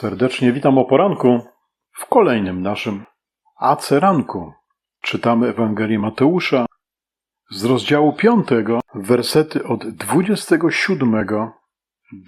Serdecznie witam o poranku w kolejnym naszym Aceranku. Czytamy Ewangelię Mateusza z rozdziału 5, wersety od 27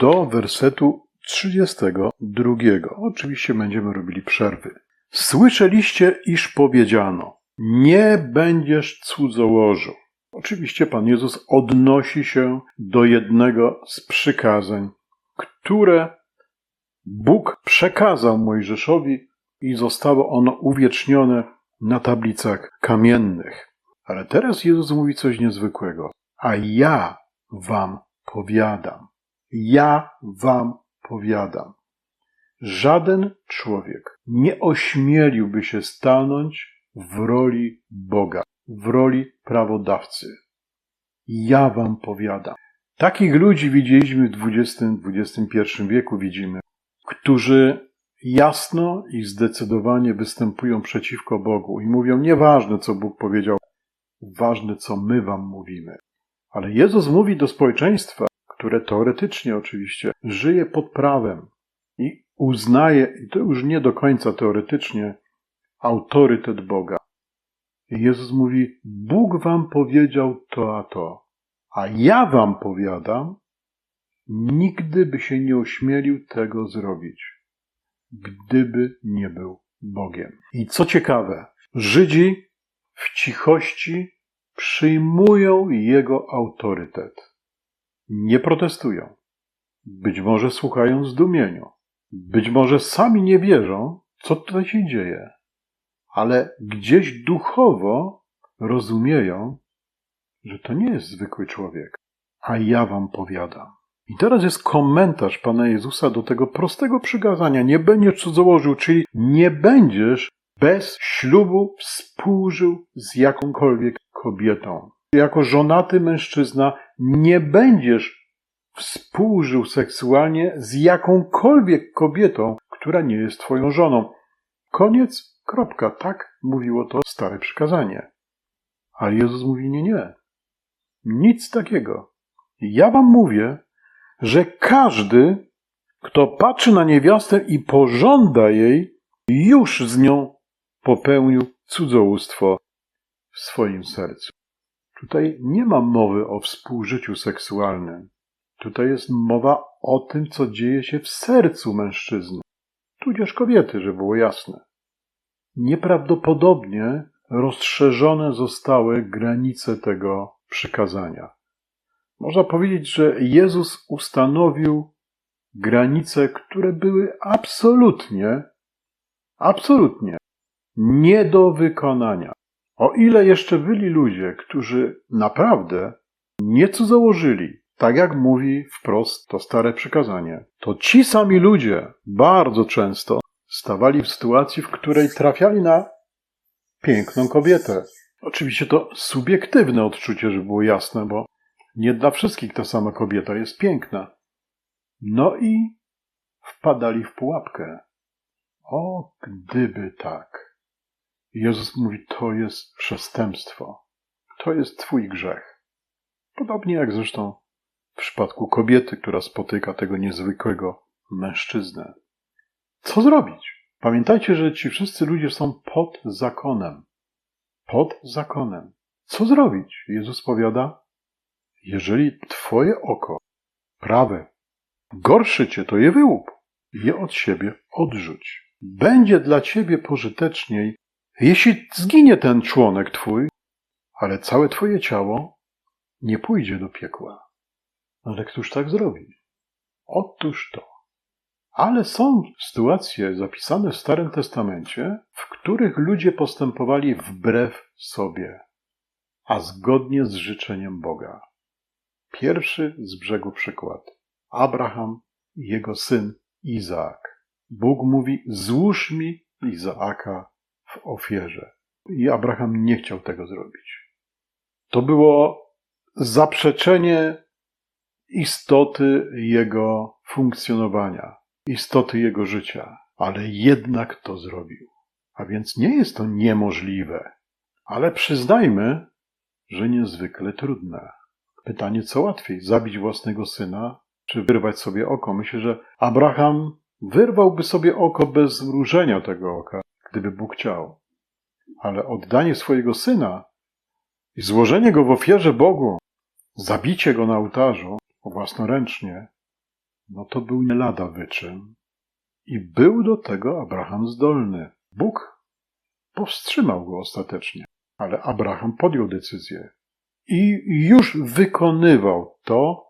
do wersetu 32. Oczywiście będziemy robili przerwy. Słyszeliście, iż powiedziano: Nie będziesz cudzołożył. Oczywiście Pan Jezus odnosi się do jednego z przykazań, które Bóg przekazał Mojżeszowi i zostało ono uwiecznione na tablicach kamiennych. Ale teraz Jezus mówi coś niezwykłego. A ja wam powiadam. Ja wam powiadam. Żaden człowiek nie ośmieliłby się stanąć w roli Boga, w roli prawodawcy. Ja wam powiadam. Takich ludzi widzieliśmy w XX-XXI wieku, widzimy, którzy jasno i zdecydowanie występują przeciwko Bogu i mówią: Nieważne, co Bóg powiedział, ważne, co my wam mówimy. Ale Jezus mówi do społeczeństwa, które teoretycznie oczywiście żyje pod prawem i uznaje, i to już nie do końca teoretycznie, autorytet Boga. I Jezus mówi: Bóg wam powiedział to a to, a ja wam powiadam, nigdy by się nie ośmielił tego zrobić, gdyby nie był Bogiem. I co ciekawe, Żydzi w cichości przyjmują jego autorytet. Nie protestują. Być może słuchają zdumieniu. Być może sami nie wierzą, co tutaj się dzieje. Ale gdzieś duchowo rozumieją, że to nie jest zwykły człowiek. A ja wam powiadam. I teraz jest komentarz Pana Jezusa do tego prostego przykazania. Nie będziesz cudzołożył, czyli nie będziesz bez ślubu współżył z jakąkolwiek kobietą. Jako żonaty mężczyzna nie będziesz współżył seksualnie z jakąkolwiek kobietą, która nie jest twoją żoną. Koniec, kropka. Tak mówiło to stare przykazanie. Ale Jezus mówi nie, nie. Nic takiego. Ja wam mówię, że każdy, kto patrzy na niewiastę i pożąda jej, już z nią popełnił cudzołóstwo w swoim sercu. Tutaj nie ma mowy o współżyciu seksualnym. Tutaj jest mowa o tym, co dzieje się w sercu mężczyzny, tudzież kobiety, żeby było jasne. Nieprawdopodobnie rozszerzone zostały granice tego przykazania. Można powiedzieć, że Jezus ustanowił granice, które były absolutnie, absolutnie nie do wykonania. O ile jeszcze byli ludzie, którzy naprawdę nieco założyli, tak jak mówi wprost to stare przykazanie, to ci sami ludzie bardzo często stawali w sytuacji, w której trafiali na piękną kobietę. Oczywiście to subiektywne odczucie, żeby było jasne, bo nie dla wszystkich ta sama kobieta jest piękna. No i wpadali w pułapkę. O, gdyby tak. Jezus mówi, to jest przestępstwo. To jest Twój grzech. Podobnie jak zresztą w przypadku kobiety, która spotyka tego niezwykłego mężczyznę. Co zrobić? Pamiętajcie, że ci wszyscy ludzie są pod zakonem. Pod zakonem. Co zrobić? Jezus powiada, jeżeli twoje oko prawe gorszy cię, to je wyłup. Je od siebie odrzuć. Będzie dla ciebie pożyteczniej, jeśli zginie ten członek twój, ale całe twoje ciało nie pójdzie do piekła. Ale któż tak zrobi? Otóż to. Ale są sytuacje zapisane w Starym Testamencie, w których ludzie postępowali wbrew sobie, a zgodnie z życzeniem Boga. Pierwszy z brzegu przykład. Abraham i jego syn Izaak. Bóg mówi: Złóż mi Izaaka w ofierze. I Abraham nie chciał tego zrobić. To było zaprzeczenie istoty jego funkcjonowania, istoty jego życia, ale jednak to zrobił. A więc nie jest to niemożliwe, ale przyznajmy, że niezwykle trudne. Pytanie, co łatwiej, zabić własnego syna, czy wyrwać sobie oko? Myślę, że Abraham Wyrwałby sobie oko bez zmrużenia tego oka, gdyby Bóg chciał. Ale oddanie swojego syna i złożenie go w ofierze Bogu, zabicie go na ołtarzu własnoręcznie, no to był nie lada wyczyn. I był do tego Abraham zdolny. Bóg powstrzymał go ostatecznie, ale Abraham podjął decyzję i już wykonywał to,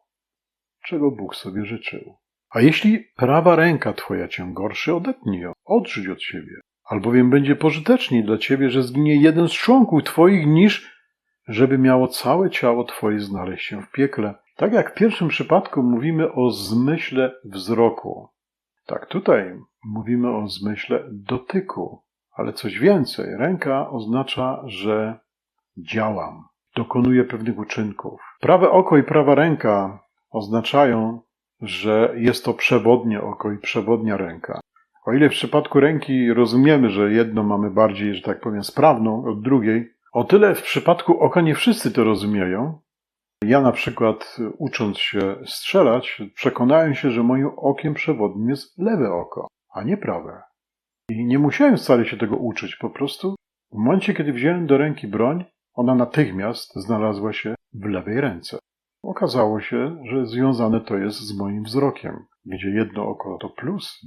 czego Bóg sobie życzył. A jeśli prawa ręka twoja cię gorszy, odetnij ją, odrzuć od siebie. Albowiem będzie pożyteczniej dla ciebie, że zginie jeden z członków twoich, niż żeby miało całe ciało twoje znaleźć się w piekle. Tak jak w pierwszym przypadku mówimy o zmyśle wzroku. Tak tutaj mówimy o zmyśle dotyku. Ale coś więcej. Ręka oznacza, że działam, dokonuję pewnych uczynków. Prawe oko i prawa ręka oznaczają, że jest to przewodnie oko i przewodnia ręka. O ile w przypadku ręki rozumiemy, że jedno mamy bardziej, że tak powiem, sprawną od drugiej, o tyle w przypadku oka nie wszyscy to rozumieją. Ja na przykład ucząc się strzelać, przekonałem się, że moim okiem przewodnim jest lewe oko, a nie prawe. I nie musiałem wcale się tego uczyć, po prostu w momencie, kiedy wziąłem do ręki broń, ona natychmiast znalazła się w lewej ręce. Okazało się, że związane to jest z moim wzrokiem, gdzie jedno oko to plus,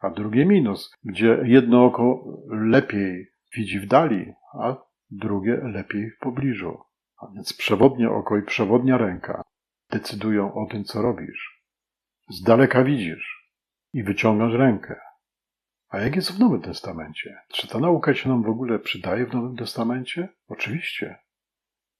a drugie minus, gdzie jedno oko lepiej widzi w dali, a drugie lepiej w pobliżu. A więc przewodnie oko i przewodnia ręka decydują o tym, co robisz. Z daleka widzisz i wyciągasz rękę. A jak jest w Nowym Testamencie? Czy ta nauka się nam w ogóle przydaje w Nowym Testamencie? Oczywiście.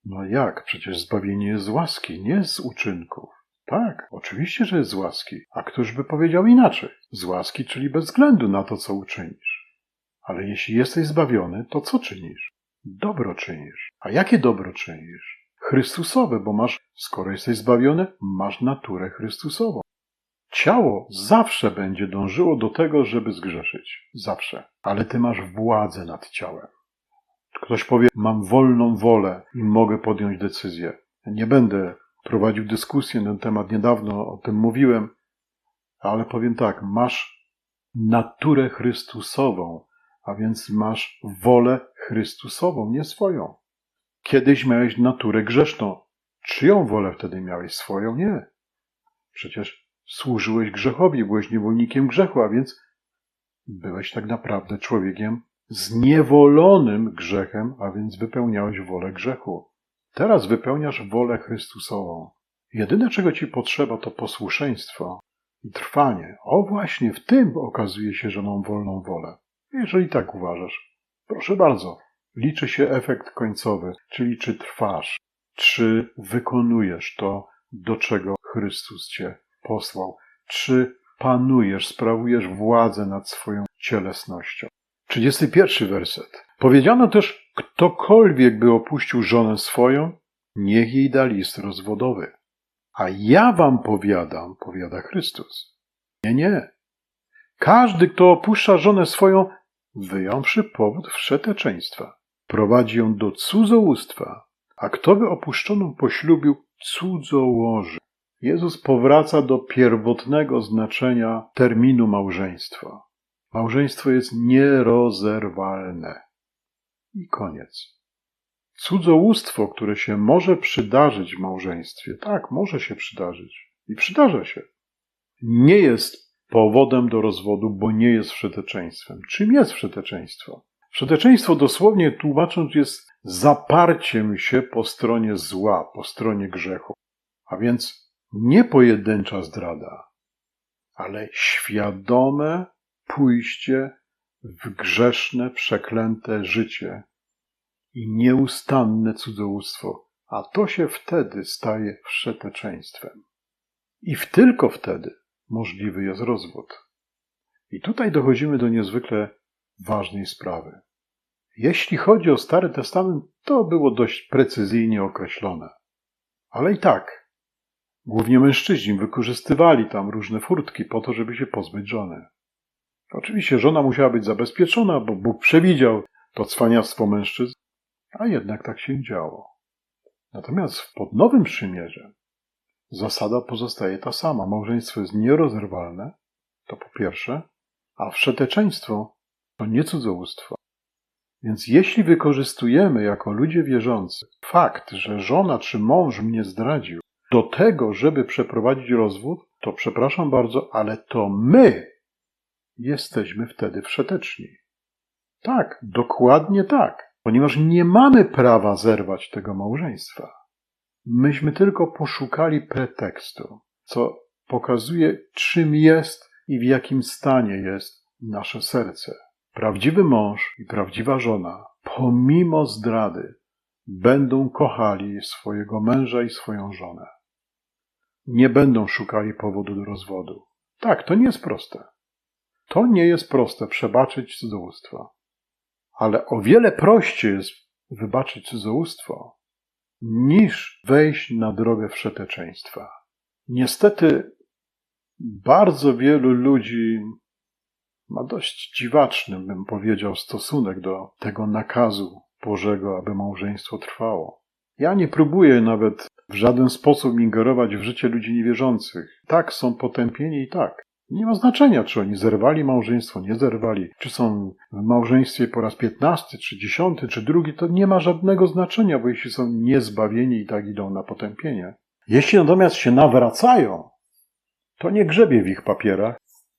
No jak? Przecież zbawienie jest z łaski, nie z uczynków. Tak, oczywiście, że jest z łaski. A któż by powiedział inaczej? Z łaski, czyli bez względu na to, co uczynisz. Ale jeśli jesteś zbawiony, to co czynisz? Dobro czynisz. A jakie dobro czynisz? Chrystusowe, bo masz, skoro jesteś zbawiony, masz naturę Chrystusową. Ciało zawsze będzie dążyło do tego, żeby zgrzeszyć. Zawsze. Ale ty masz władzę nad ciałem. Ktoś powie, mam wolną wolę i mogę podjąć decyzję. Nie będę prowadził dyskusję na ten temat, niedawno o tym mówiłem, ale powiem tak, masz naturę Chrystusową, a więc masz wolę Chrystusową, nie swoją. Kiedyś miałeś naturę grzeszną. Czyją wolę wtedy miałeś? Swoją? Nie. Przecież służyłeś grzechowi, byłeś niewolnikiem grzechu, a więc byłeś tak naprawdę człowiekiem zniewolonym grzechem, a więc wypełniałeś wolę grzechu. Teraz wypełniasz wolę Chrystusową. Jedyne, czego ci potrzeba, to posłuszeństwo i trwanie. O właśnie, w tym okazuje się, że mam wolną wolę. Jeżeli tak uważasz, proszę bardzo, liczy się efekt końcowy, czyli czy trwasz, czy wykonujesz to, do czego Chrystus cię posłał, czy panujesz, sprawujesz władzę nad swoją cielesnością. 31 werset. Powiedziano też, ktokolwiek by opuścił żonę swoją, niech jej da list rozwodowy. A ja wam powiadam, powiada Chrystus. Nie, nie. Każdy, kto opuszcza żonę swoją, wyjąwszy powód wszeteczeństwa, prowadzi ją do cudzołóstwa, a kto by opuszczoną poślubił, cudzołoży. Jezus powraca do pierwotnego znaczenia terminu małżeństwa. Małżeństwo jest nierozerwalne. I koniec. Cudzołóstwo, które się może przydarzyć w małżeństwie, tak, może się przydarzyć i przydarza się, nie jest powodem do rozwodu, bo nie jest wszeteczeństwem. Czym jest wszeteczeństwo? Wszeteczeństwo dosłownie tłumacząc jest zaparciem się po stronie zła, po stronie grzechu. A więc nie pojedyncza zdrada, ale świadome pójście w grzeszne, przeklęte życie i nieustanne cudzołóstwo, a to się wtedy staje wszeteczeństwem. I w tylko wtedy możliwy jest rozwód. I tutaj dochodzimy do niezwykle ważnej sprawy. Jeśli chodzi o Stary Testament, to było dość precyzyjnie określone. Ale i tak, głównie mężczyźni wykorzystywali tam różne furtki po to, żeby się pozbyć żony. Oczywiście żona musiała być zabezpieczona, bo Bóg przewidział to cwaniactwo mężczyzn, a jednak tak się działo. Natomiast pod Nowym Przymierzem zasada pozostaje ta sama. Małżeństwo jest nierozerwalne, to po pierwsze, a wszeteczeństwo to nie cudzołóstwo. Więc jeśli wykorzystujemy jako ludzie wierzący fakt, że żona czy mąż mnie zdradził, do tego, żeby przeprowadzić rozwód, to przepraszam bardzo, ale to my jesteśmy wtedy wszeteczni. Tak, dokładnie tak, ponieważ nie mamy prawa zerwać tego małżeństwa. Myśmy tylko poszukali pretekstu, co pokazuje, czym jest i w jakim stanie jest nasze serce. Prawdziwy mąż i prawdziwa żona, pomimo zdrady, będą kochali swojego męża i swoją żonę. Nie będą szukali powodu do rozwodu. Tak, to nie jest proste. To nie jest proste przebaczyć cudzołóstwo. Ale o wiele prościej jest wybaczyć cudzołóstwo, niż wejść na drogę wszeteczeństwa. Niestety bardzo wielu ludzi ma dość dziwaczny, bym powiedział, stosunek do tego nakazu Bożego, aby małżeństwo trwało. Ja nie próbuję nawet w żaden sposób ingerować w życie ludzi niewierzących. Tak, są potępieni i tak. Nie ma znaczenia, czy oni zerwali małżeństwo, nie zerwali, czy są w małżeństwie po raz piętnasty, czy dziesiąty, czy drugi, to nie ma żadnego znaczenia, bo jeśli są niezbawieni i tak idą na potępienie. Jeśli natomiast się nawracają, to nie grzebię w ich papierach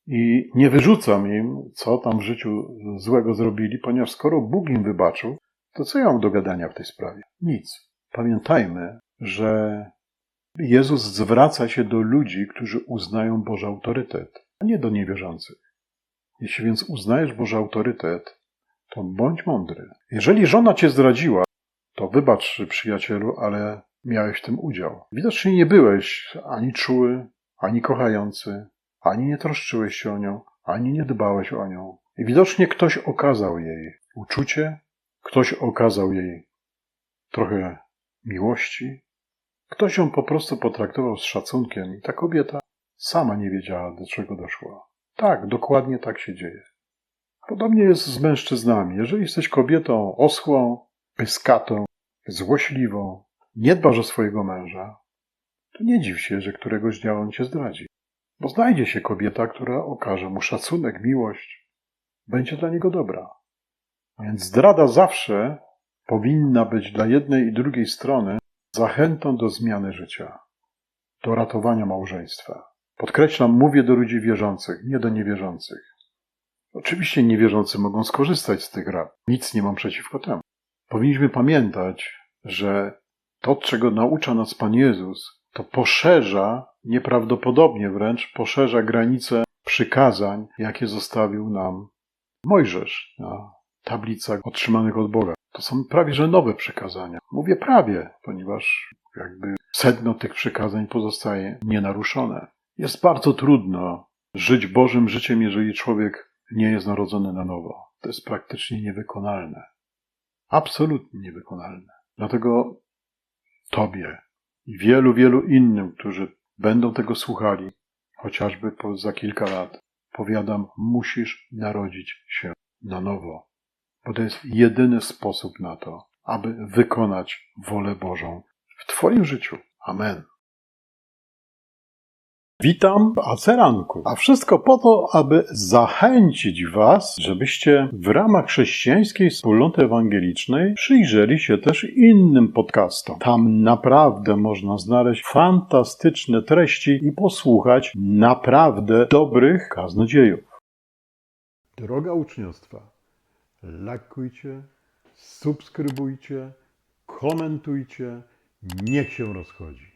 i nie wyrzucam im, co tam w życiu złego zrobili, ponieważ skoro Bóg im wybaczył, to co ja mam do gadania w tej sprawie? Nic. Pamiętajmy, że Jezus zwraca się do ludzi, którzy uznają Boży autorytet, a nie do niewierzących. Jeśli więc uznajesz Boży autorytet, to bądź mądry. Jeżeli żona cię zdradziła, to wybacz, przyjacielu, ale miałeś w tym udział. Widocznie nie byłeś ani czuły, ani kochający, ani nie troszczyłeś się o nią, ani nie dbałeś o nią. I widocznie ktoś okazał jej uczucie, ktoś okazał jej trochę miłości, ktoś ją po prostu potraktował z szacunkiem i ta kobieta sama nie wiedziała, do czego doszła. Tak, dokładnie tak się dzieje. Podobnie jest z mężczyznami. Jeżeli jesteś kobietą oschłą, pyskatą, złośliwą, nie dbasz o swojego męża, to nie dziw się, że któregoś dnia on cię zdradzi. Bo znajdzie się kobieta, która okaże mu szacunek, miłość, będzie dla niego dobra. Więc zdrada zawsze powinna być dla jednej i drugiej strony zachętą do zmiany życia, do ratowania małżeństwa. Podkreślam, mówię do ludzi wierzących, nie do niewierzących. Oczywiście niewierzący mogą skorzystać z tych rad. Nic nie mam przeciwko temu. Powinniśmy pamiętać, że to, czego naucza nas Pan Jezus, to poszerza, nieprawdopodobnie wręcz, poszerza granice przykazań, jakie zostawił nam Mojżesz na tablicach otrzymanych od Boga. To są prawie że nowe przykazania. Mówię prawie, ponieważ jakby sedno tych przykazań pozostaje nienaruszone. Jest bardzo trudno żyć Bożym życiem, jeżeli człowiek nie jest narodzony na nowo. To jest praktycznie niewykonalne. Absolutnie niewykonalne. Dlatego Tobie i wielu, wielu innym, którzy będą tego słuchali, chociażby za kilka lat, powiadam, musisz narodzić się na nowo, bo to jest jedyny sposób na to, aby wykonać wolę Bożą w Twoim życiu. Amen. Witam w Aceranku, a wszystko po to, aby zachęcić Was, żebyście w ramach chrześcijańskiej wspólnoty ewangelicznej przyjrzeli się też innym podcastom. Tam naprawdę można znaleźć fantastyczne treści i posłuchać naprawdę dobrych kaznodziejów. Droga uczniostwa, lajkujcie, subskrybujcie, komentujcie, niech się rozchodzi.